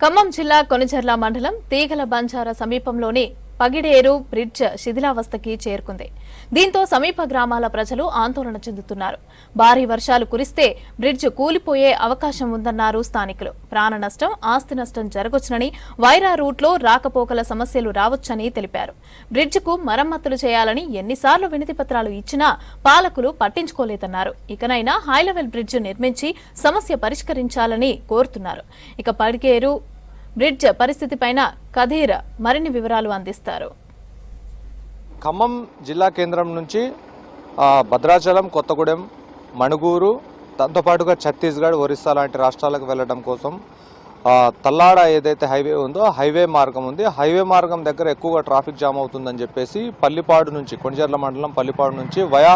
ఖమ్మం జిల్లా కొనిచెర్ల మండలం తీగల బంజారా సమీపంలోని పగిడేరు బ్రిడ్జ్ శిథిలావస్థకి చేరుకుంది. దీంతో సమీప గ్రామాల ప్రజలు ఆందోళన చెందుతున్నారు. భారీ వర్షాలు కురిస్తే బ్రిడ్జ్ కూలిపోయే అవకాశం ఉందన్నారు స్థానికులు. ప్రాణ నష్టం ఆస్తి నష్టం జరగొచ్చునని వైరా రూట్లో రాకపోకల సమస్యలు రావచ్చని తెలిపారు. బ్రిడ్జ్కు మరమ్మతులు చేయాలని ఎన్నిసార్లు వినతి పత్రాలు ఇచ్చినా పాలకులు పట్టించుకోలేదన్నారు. ఇకనైనా హైలెవెల్ బ్రిడ్జ్ నిర్మించి సమస్య పరిష్కరించాలని కోరుతున్నారు. ఇక పడిగేరు బ్రిడ్జ్ పరిస్థితిపైన కదీర్ మరిన్ని వివరాలు అందిస్తారు. ఖమ్మం జిల్లా కేంద్రం నుంచి భద్రాచలం కొత్తగూడెం మణుగూరు దాంతోపాటుగా ఛత్తీస్గఢ్ ఒరిస్సా లాంటి రాష్ట్రాలకు వెళ్ళడం కోసం తల్లాడ ఏదైతే హైవే ఉందో హైవే మార్గం ఉంది. హైవే మార్గం దగ్గర ఎక్కువగా ట్రాఫిక్ జామ్ అవుతుందని చెప్పేసి పల్లిపాడు నుంచి కొండజర్ల మండలం పల్లిపాడు నుంచి వయా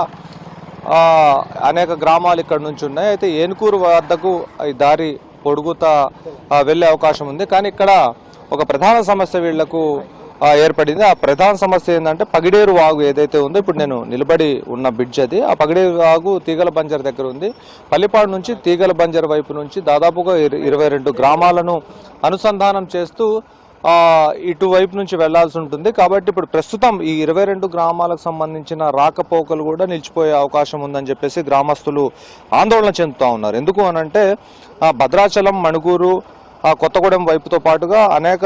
అనేక గ్రామాలు ఇక్కడ నుంచి ఉన్నాయి. అయితే ఏనుకూరు వద్దకు ఈ దారి పొడుగుతా వెళ్ళే అవకాశం ఉంది. కానీ ఇక్కడ ఒక ప్రధాన సమస్య వీళ్ళకు ఏర్పడింది. ఆ ప్రధాన సమస్య ఏంటంటే పగిడేరు వాగు ఏదైతే ఉందో ఇప్పుడు నేను నిలబడి ఉన్న బ్రిడ్జ్ అది. ఆ పగిడేరు వాగు తీగల బంజర్ దగ్గర ఉంది. పల్లిపాడు నుంచి తీగల బంజర్ వైపు నుంచి దాదాపుగా ఇరవై రెండు గ్రామాలను అనుసంధానం చేస్తూ ఇటువైపు నుంచి వెళ్ళాల్సి ఉంటుంది. కాబట్టి ఇప్పుడు ప్రస్తుతం ఈ ఇరవై రెండు గ్రామాలకు సంబంధించిన రాకపోకలు కూడా నిలిచిపోయే అవకాశం ఉందని చెప్పేసి గ్రామస్తులు ఆందోళన చెందుతూ ఉన్నారు. ఎందుకు అనంటే భద్రాచలం మణుగూరు ఆ కొత్తగూడెం వైపుతో పాటుగా అనేక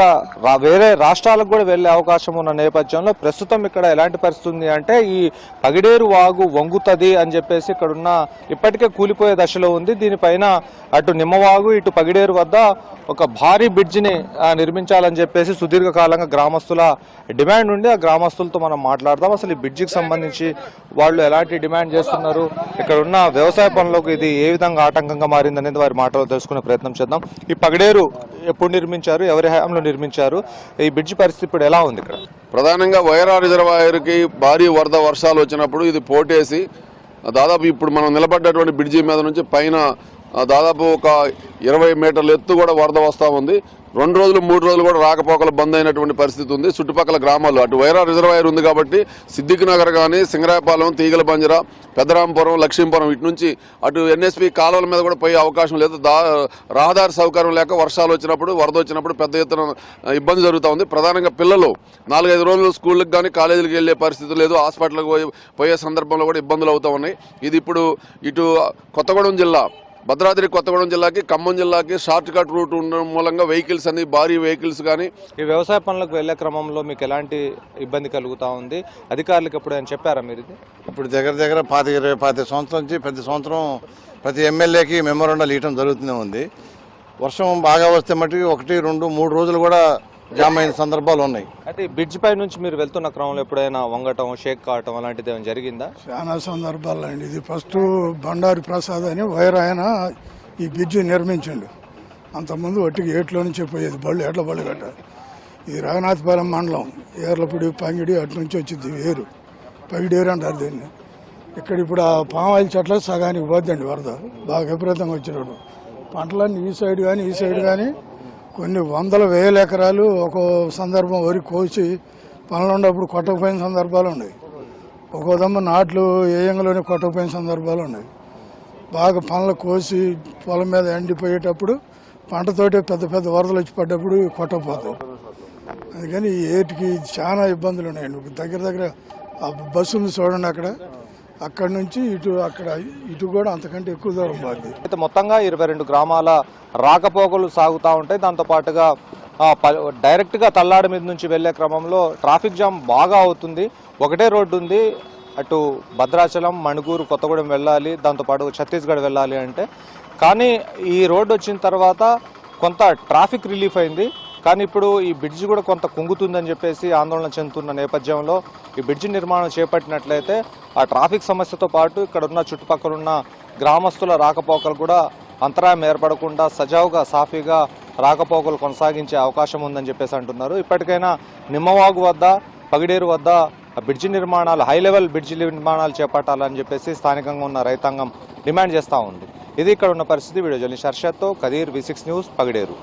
వేరే రాష్ట్రాలకు కూడా వెళ్ళే అవకాశం ఉన్న నేపథ్యంలో ప్రస్తుతం ఇక్కడ ఎలాంటి పరిస్థితి ఉంది అంటే ఈ పగిడేరు వాగు వంగుతుంది అని చెప్పేసి ఇక్కడ ఉన్న ఇప్పటికే కూలిపోయే దశలో ఉంది. దీనిపైన అటు నిమ్మవాగు ఇటు పగిడేరు వద్ద ఒక భారీ బ్రిడ్జిని నిర్మించాలని చెప్పేసి సుదీర్ఘకాలంగా గ్రామస్తుల డిమాండ్ ఉండి ఆ గ్రామస్తులతో మనం మాట్లాడదాం. అసలు ఈ బ్రిడ్జికి సంబంధించి వాళ్ళు ఎలాంటి డిమాండ్ చేస్తున్నారు? ఇక్కడ ఉన్న వ్యవసాయ పనులకు ఇది ఏ విధంగా ఆటంకంగా మారింది అనేది వారి మాటలో తెలుసుకునే ప్రయత్నం చేద్దాం. ఈ పగిడేరు ఎప్పుడు నిర్మించారు ఎవరి హయాంలో నిర్మించారు ఈ బ్రిడ్జ్ పరిస్థితి ఇప్పుడు ఎలా ఉంది ఇక్కడ? ప్రధానంగా వైరా రిజర్వాయర్కి భారీ వరద వర్షాలు వచ్చినప్పుడు ఇది పోటేసి దాదాపు ఇప్పుడు మనం నిలబడ్డటువంటి బ్రిడ్జి మీద నుంచి పైన దాదాపు ఒక ఇరవై మీటర్ల ఎత్తు కూడా వరద వస్తూ ఉంది. రెండు రోజులు మూడు రోజులు కూడా రాకపోకలు బంద్ అయినటువంటి పరిస్థితి ఉంది. చుట్టుపక్కల గ్రామాలు అటు వైరా రిజర్వాయర్ ఉంది కాబట్టి సిద్దిక్ నగర్ కానీ సింగరాయపాలెం తీగల బంజర పెద్దరాంపురం లక్ష్మీపురం ఇటు నుంచి అటు ఎన్ఎస్పి కాలువల మీద కూడా పోయే అవకాశం లేదు. దా రహదారి సౌకర్యం లేక వర్షాలు వచ్చినప్పుడు వరద వచ్చినప్పుడు పెద్ద ఎత్తున ఇబ్బంది జరుగుతూ ఉంది. ప్రధానంగా పిల్లలు నాలుగైదు రోజులు స్కూళ్ళకి కానీ కాలేజీలకు వెళ్ళే పరిస్థితి లేదు. హాస్పిటల్కి పోయే సందర్భంలో కూడా ఇబ్బందులు అవుతూ ఉన్నాయి. ఇది ఇప్పుడు ఇటు కొత్తగూడెం జిల్లా భద్రాద్రి కొత్తగూడెం జిల్లాకి ఖమ్మం జిల్లాకి షార్ట్ కట్ రూట్ ఉండడం మూలంగా వెహికల్స్ అన్ని భారీ వెహికల్స్ కానీ ఈ వ్యవసాయ పనులకు వెళ్ళే క్రమంలో మీకు ఎలాంటి ఇబ్బంది కలుగుతా ఉంది? అధికారులకు ఎప్పుడు అని చెప్పారా మీరు ఇది? ఇప్పుడు దగ్గర దగ్గర పాతి ఇరవై పాతి సంవత్సరం నుంచి ప్రతి సంవత్సరం ప్రతి ఎమ్మెల్యేకి మెమోరండాలు ఇవ్వడం జరుగుతూనే ఉంది. వర్షం బాగా వస్తే మట్టుకు ఒకటి రెండు మూడు రోజులు కూడా జామ్ అయిన సందర్భాలు ఉన్నాయి. అయితే బ్రిడ్జ్ పై నుంచి మీరు వెళ్తున్న క్రమంలో ఎప్పుడైనా వంగటం షేక్ కావటం అలాంటిది ఏమైనా జరిగిందా? చాలా సందర్భాలు అండి ఇది ఫస్ట్ బండారి ప్రసాద్ అని వైర్ ఆయన ఈ బ్రిడ్జి నిర్మించిండు. అంతకుముందు ఒట్టికి ఏట్లో నుంచి పోయేది. బళ్ళు ఎట్ల బళ్ళు కట్ట ఇది రఘునాథపాలెం మండలం. ఏర్లపూడి పంగిడి అటు నుంచి వచ్చింది వేరు పగిడేరు అంటారు దీన్ని. ఇక్కడ ఇప్పుడు ఆ పామాయిల్ చెట్ల సగానికి పోద్దండి వరద. బాగా విపరీతంగా వచ్చినప్పుడు. పంటలన్నీ ఈ సైడ్ కానీ ఈ సైడ్ కానీ కొన్ని వందల వేల ఎకరాలు ఒక సందర్భం వరి కోసి పనులు ఉన్నప్పుడు కొట్టకపోయిన సందర్భాలు ఉన్నాయి. ఒక్కో దమ్మ నాట్లు ఏయంలోనే కొట్టకపోయిన సందర్భాలు ఉన్నాయి. బాగా పనులు కోసి పొలం మీద ఎండిపోయేటప్పుడు పంటతోటి పెద్ద పెద్ద వరదలు వచ్చి పడ్డప్పుడు కొట్టకపోతాం. అందుకని ఏటికి చాలా ఇబ్బందులు ఉన్నాయండి దగ్గర దగ్గర ఆ బస్సు ఉంది చూడండి అక్కడ. అక్కడ నుంచి ఇటు అక్కడ ఇటు కూడా అంతకంటే ఎక్కువ దూరం పోద్ది అయితే మొత్తంగా ఇరవై రెండు గ్రామాల రాకపోకలు సాగుతూ ఉంటాయి. దాంతో పాటుగా ప- డైరెక్ట్గా తల్లాడి మీద నుంచి వెళ్ళే క్రమంలో ట్రాఫిక్ జామ్ బాగా అవుతుంది. ఒకటే రోడ్డు ఉంది. అటు భద్రాచలం మణుగూరు కొత్తగూడెం వెళ్ళాలి. దాంతోపాటు ఛత్తీస్గఢ్ వెళ్ళాలి అంటే. కానీ ఈ రోడ్డు వచ్చిన తర్వాత కొంత ట్రాఫిక్ రిలీఫ్ అయింది. కానీ ఇప్పుడు ఈ బ్రిడ్జ్ కూడా కొంత కుంగుతుందని చెప్పేసి ఆందోళన చెందుతున్న నేపథ్యంలో ఈ బ్రిడ్జ్ నిర్మాణం చేపట్టినట్లయితే ఆ ట్రాఫిక్ సమస్యతో పాటు ఇక్కడ ఉన్న చుట్టుపక్కల ఉన్న గ్రామస్తుల రాకపోకలు కూడా అంతరాయం ఏర్పడకుండా సజావుగా సాఫీగా రాకపోకలు కొనసాగించే అవకాశం ఉందని చెప్పేసి అంటున్నారు. ఇప్పటికైనా నిమ్మవాగు వద్ద పగిడేరు వద్ద బ్రిడ్జి నిర్మాణాలు హై లెవెల్ బ్రిడ్జి నిర్మాణాలు చేపట్టాలని చెప్పేసి స్థానికంగా ఉన్న రైతాంగం డిమాండ్ చేస్తూ ఉంది. ఇది ఇక్కడ ఉన్న పరిస్థితి. Video journalist హర్షత్తో Khadeer V six news Pagideru.